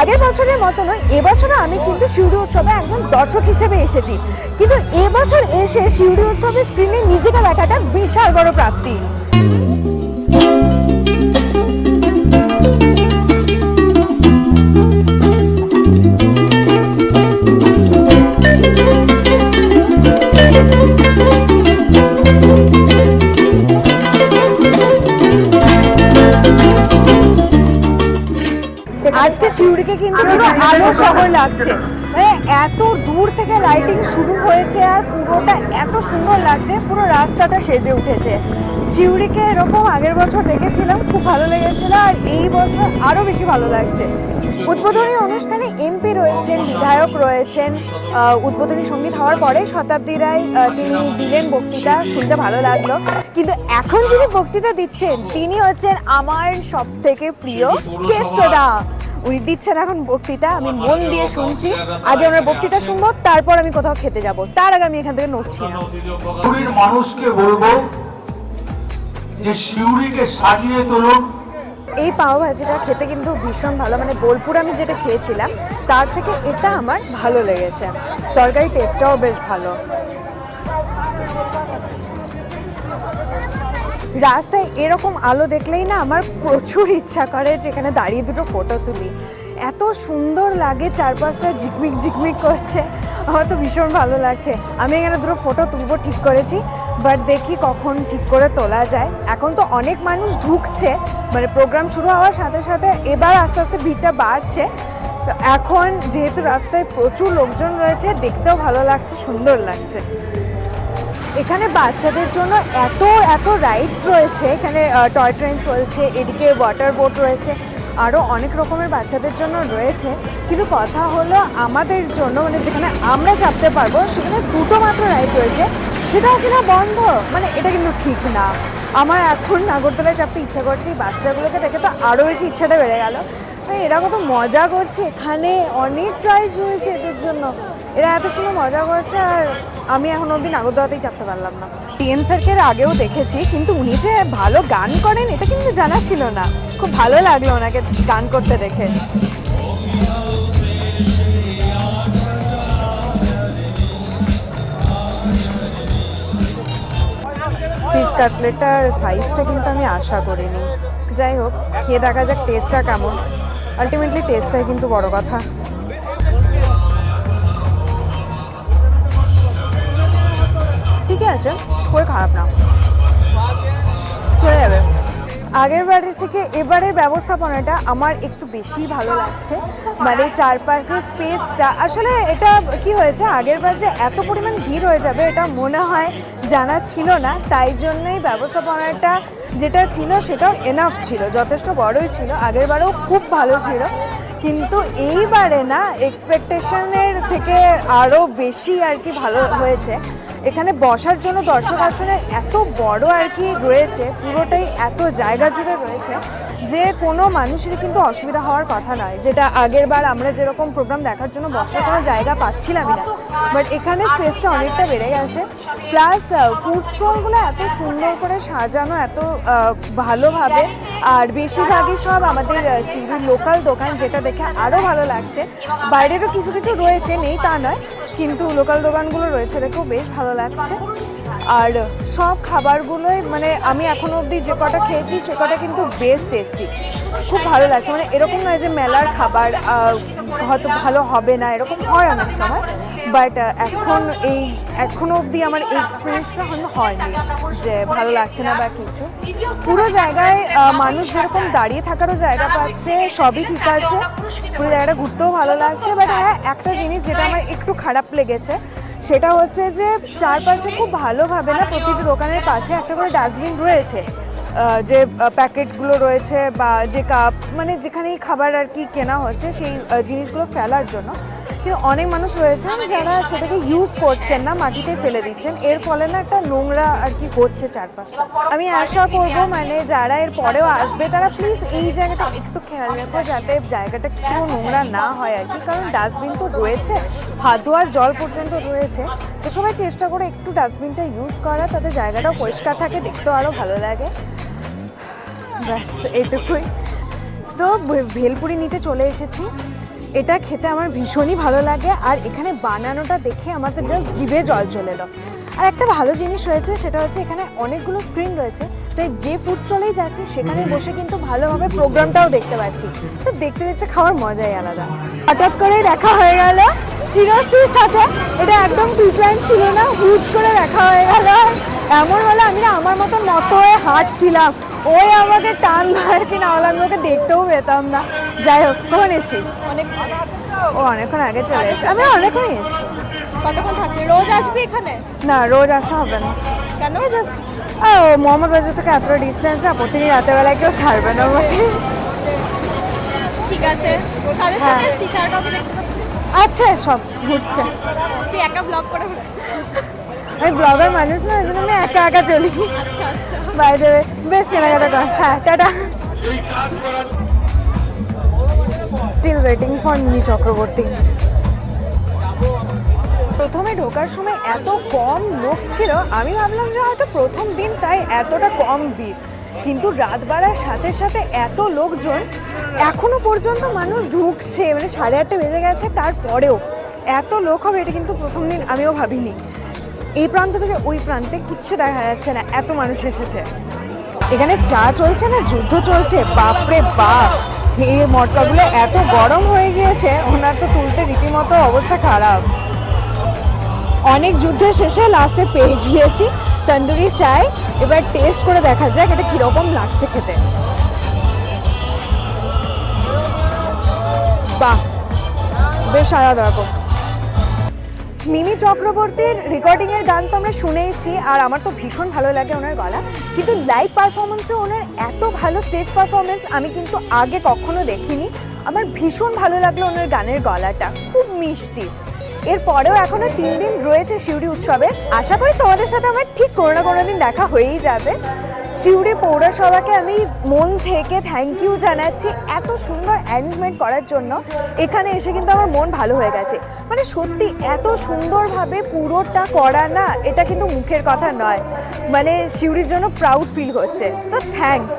আগের বছরের মতো নয়, এবছরও আমি কিন্তু শিউরি উৎসবে একজন দর্শক হিসেবে এসেছি। কিন্তু এবছর এসে শিউরি উৎসবের স্ক্রিনে নিজেকে দেখাটা বিশাল বড় প্রাপ্তি। আজকে শিউরিকে কিন্তু পুরো আলো শহর লাগছে। মানে এত দূর থেকে লাইটিং শুরু হয়েছে আর পুরোটা এত সুন্দর লাগছে পুরো রাস্তাটা সেজে উঠেছে। শিউরিকে এরকম আগের বছর দেখেছিলাম খুব ভালো লেগেছিল আর এই বছর আরও বেশি ভালো লাগছে। উদ্বোধনী অনুষ্ঠানে এমপি রয়েছেন বিধায়ক রয়েছেন উদ্বোধনী সংগীত হওয়ার পরে শতাব্দী রায় তিনি দিলেন বক্তৃতা শুনতে ভালো লাগল। কিন্তু এখন যিনি বক্তৃতা দিচ্ছেন তিনি হচ্ছেন আমার সব থেকে প্রিয় কেষ্টদা। উনি দিচ্ছেন এখন বক্তৃতা আমি মন দিয়ে শুনছি। আগে আমরা বক্তৃতা শুনব তারপর আমি কোথাও খেতে যাব। তার আগে আমি এখান থেকে নড়ছি না। মানুষকে বলব যে শিউরিকে সাজিয়ে তুলুন। এই পাও ভাজিটা খেতে কিন্তু ভীষণ ভালো। মানে বোলপুর আমি যেটা খেয়েছিলাম তার থেকে এটা আমার ভালো লেগেছে। তরকারি টেস্টটাও বেশ ভালো। রাস্তায় এরকম আলো দেখলেই না আমার প্রচুর ইচ্ছা করে যেখানে দাঁড়িয়ে দুটো ফটো তুলি। এত সুন্দর লাগে, চারপাশটা ঝিকমিক ঝিকমিক করছে। আমার তো ভীষণ ভালো লাগছে। আমি এখানে দুটো ফটো তুলবো, ঠিক করেছি। বাট দেখি কখন ঠিক করে তোলা যায়। এখন তো অনেক মানুষ ঢুকছে। মানে প্রোগ্রাম শুরু হওয়ার সাথে সাথে এবার আস্তে আস্তে ভিড়টা বাড়ছে। এখন যেহেতু রাস্তায় প্রচুর লোকজন রয়েছে, দেখতেও ভালো লাগছে, সুন্দর লাগছে। এখানে বাচ্চাদের জন্য এত এত রাইডস রয়েছে। এখানে টয় ট্রেন চলছে, এদিকে ওয়াটার বোট রয়েছে আরও অনেক রকমের বাচ্চাদের জন্য রয়েছে। কিন্তু কথা হলো আমাদের জন্য মানে যেখানে আমরা চাপতে পারব, সেখানে দুটো মাত্র রাইড রয়েছে। সেটাও কিনা বন্ধ মানে এটা কিন্তু ঠিক না। আমার এখন নাগরদোলায় চাপতে ইচ্ছা করছে, এই বাচ্চাগুলোকে দেখে তো আরও বেশি ইচ্ছাটা বেড়ে গেল। এরা কত মজা করছে। এখানে অনেক রাইড রয়েছে এদের জন্য। এরা এত সুন্দর মজা করেছে আর আমি এখন অবধি নাগরদোলাতেই চাপতে পারলাম না। টিএন স্যারকে আগেও দেখেছি, কিন্তু উনি যে ভালো গান করেন, এটা কিন্তু জানা ছিল না। খুব ভালো লাগল ওনাকে গান করতে দেখে। ফিশ কাটলেটটার সাইজটা কিন্তু আমি আশা করিনি। যাই হোক, খেয়ে দেখা যাক টেস্টটা কেমন। আলটিমেটলি টেস্টটাই কিন্তু বড় কথা। আছে করে খারাপ না। চলে যাবে। আগের বারের থেকে এবারের ব্যবস্থাপনাটা আমার একটু বেশি ভালো লাগছে। মানে চারপাশে স্পেসটা আসলে এটা কি হয়েছে, আগের বার যে এত পরিমাণ ভিড় হয়ে যাবে, এটা মনে হয় জানা ছিল না। তাই জন্যই ব্যবস্থাপনাটা যেটা ছিল, সেটাও এনাফ ছিল। যথেষ্ট বড়ই ছিল। আগের বারেও খুব ভালো ছিল। কিন্তু এইবারে না এক্সপেকটেশনের থেকে আরও বেশি আর কি ভালো হয়েছে। এখানে বসার জন্য দর্শক আসনে এত বড় আর কি রয়েছে, পুরোটাই এত জায়গা জুড়ে রয়েছে। যে কোনো মানুষেরই কিন্তু অসুবিধা হওয়ার কথা নয়। যেটা আগের বার আমরা যেরকম প্রোগ্রাম দেখার জন্য বসার কোনো জায়গা পাচ্ছিলাম না। বাট এখানে স্পেসটা অনেকটা বেড়ে গেছে। প্লাস ফুড স্টলগুলো এত সুন্দর করে সাজানো, এত ভালোভাবে। আর বেশিরভাগই সব আমাদের সিভির লোকাল দোকান, যেটা দেখে আরও ভালো লাগছে। বাইরেরও কিছু কিছু রয়েছে, নেই তা নয়। কিন্তু লোকাল দোকানগুলো রয়েছে দেখেও বেশ ভালো লাগছে। আর সব খাবারগুলোই মানে আমি এখনও অবধি যে কটা খেয়েছি, সে কটা কিন্তু বেশ টেস্টি খুব ভালো লাগছে। মানে এরকম নয় যে মেলার খাবার হয়তো ভালো হবে না, এরকম হয় অনেক সময়। বাট এখন এই, এখনও অবধি আমার এই এক্সপিরিয়েন্সটা হয়তো হয়নি যে ভালো লাগছে না বা কিছু। পুরো জায়গায় মানুষ যেরকম দাঁড়িয়ে থাকারও জায়গা পাচ্ছে, সবই ঠিক আছে। পুরো জায়গাটা ঘুরতেও ভালো লাগছে। বাট হ্যাঁ একটা জিনিস যেটা আমার একটু খারাপ লেগেছে সেটা হচ্ছে যে চারপাশে খুব ভালোভাবে না প্রতিটি দোকানের পাশে একটা করে ডাস্টবিন রয়েছে। যে প্যাকেটগুলো রয়েছে বা যে কাপ মানে যেখানেই খাবার আর কি কেনা হচ্ছে সেই জিনিসগুলো ফেলার জন্য। কিন্তু অনেক মানুষ রয়েছেন যারা সেটাকে ইউজ করছেন না মাটিতে ফেলে দিচ্ছেন। এর ফলে না একটা নোংরা আর কি হচ্ছে চারপাশটা। আমি আশা করব মানে যারা এর পরেও আসবে তারা প্লিজ এই জায়গাটা একটু খেয়াল রেখো যাতে জায়গাটা পুরো নোংরা না হয় আর কি। কারণ ডাস্টবিন তো রয়েছে হাত ধোয়ার জল পর্যন্ত রয়েছে। তো সবাই চেষ্টা করে একটু ডাস্টবিনটা ইউজ করা তাতে জায়গাটাও পরিষ্কার থাকে দেখতেও আরও ভালো লাগে। ব্যাস এটুকুই। তো ভেলপুরি নিতে চলে এসেছি। এটা খেতে আমার ভীষণই ভালো লাগে আর এখানে বানানোটা দেখে আমার তো জাস্ট জিভে জল চলে এলো। আর একটা ভালো জিনিস রয়েছে সেটা হচ্ছে এখানে অনেকগুলো স্ক্রিন রয়েছে তাই যে ফুড স্টলেই যাচ্ছি সেখানে বসে কিন্তু ভালোভাবে প্রোগ্রামটাও দেখতে পাচ্ছি। তো দেখতে দেখতে খাওয়ার মজাই আলাদা। হঠাৎ করে দেখা হয়ে গেল চিরশ্রীর সাথে। এটা একদম প্রিপ্ল্যান ছিল না হুট করে দেখা হয়ে গেল। এমন হলো আমি না আমার মতো মতো হয়ে হাঁটছিলাম। ওই আমাকে টান ধরে কি না হলে আমি ওকে দেখতেও পেতাম না। যাই হোক কখন এসছিস? অনেক ও অনেকক্ষণ আগে চলে এসেছি। আমি অনেকক্ষণ এসেছি। কতক্ষণ থাকবে? রোজ আসবি এখানে? না রোজ আসা হবে না। কেন জাস্ট ও মোহাম্মদ বাজার থেকে এতটা ডিস্টেন্স না প্রতিদিন রাতের বেলায় কেউ ছাড়বে না আমাকে। ঠিক আছে। কাদের হ্যাঁ। সাথে এসছিস আর দেখতে পাচ্ছি না? সব ঘুরছে। তুই একা ব্লগ করে বেড়াচ্ছিস। আমি ব্লগার মানুষ না ওই জন্য আমি একা একা চলি। বাই দেবে বেশ কেনাকাটা কর। হ্যাঁ tata. Still waiting for Mini Chakraborty. প্রথমে ঢোকার সময় এত কম লোক ছিল, আমি ভাবলাম যে হয়তো প্রথম দিন তাই এতটা কম ভিড়। কিন্তু রাত বাড়ার সাথে সাথে এত লোকজন, এখনও পর্যন্ত মানুষ ঢুকছে মানে সাড়ে আটটা বেজে গেছে, তারপরেও এত লোক হবে, এটা কিন্তু প্রথম দিন আমিও ভাবিনি। এই প্রান্ত থেকে ওই প্রান্তে কিচ্ছু দেখা যাচ্ছে না। এত মানুষ এসেছে। এখানে চা চলছে না, যুদ্ধ চলছে। বাপরে বাপ! এই মটকাগুলো এত গরম হয়ে গিয়েছে, ওনার তো তুলতে রীতিমতো অবস্থা খারাপ। অনেক যুদ্ধের শেষে লাস্টে পেয়ে গিয়েছি। তন্দুরি চাই, এবার টেস্ট করে দেখা যাক এটা কীরকম লাগছে খেতে। বাহ! বেশ আলাদা রকম। মিমি চক্রবর্তীর রেকর্ডিংয়ের গান তো আমরা শুনেইছি, আর আমার তো ভীষণ ভালো লাগে ওনার গলা। কিন্তু লাইভ পারফরমেন্সে ওনার এত ভালো স্টেজ পারফরমেন্স আমি কিন্তু আগে কখনো দেখিনি। আমার ভীষণ ভালো লাগল ওনার গানের গলাটা, খুব মিষ্টি। এরপরেও এখনও তিন দিন রয়েছে শিউরি উৎসবে। আশা করি তোমাদের সাথে আমার ঠিক কোনো না কোনো দিন দেখা হয়েই যাবে। সিউড়ি পৌরসভাকে আমি মন থেকে থ্যাংক ইউ জানাচ্ছি এত সুন্দর অ্যারেঞ্জমেন্ট করার জন্য। এখানে এসে কিন্তু আমার মন ভালো হয়ে গেছে। মানে সত্যি এত সুন্দরভাবে পুরোটা করা না, এটা কিন্তু মুখের কথা নয়। মানে সিউড়ির জন্য প্রাউড ফিল হচ্ছে। তো থ্যাঙ্কস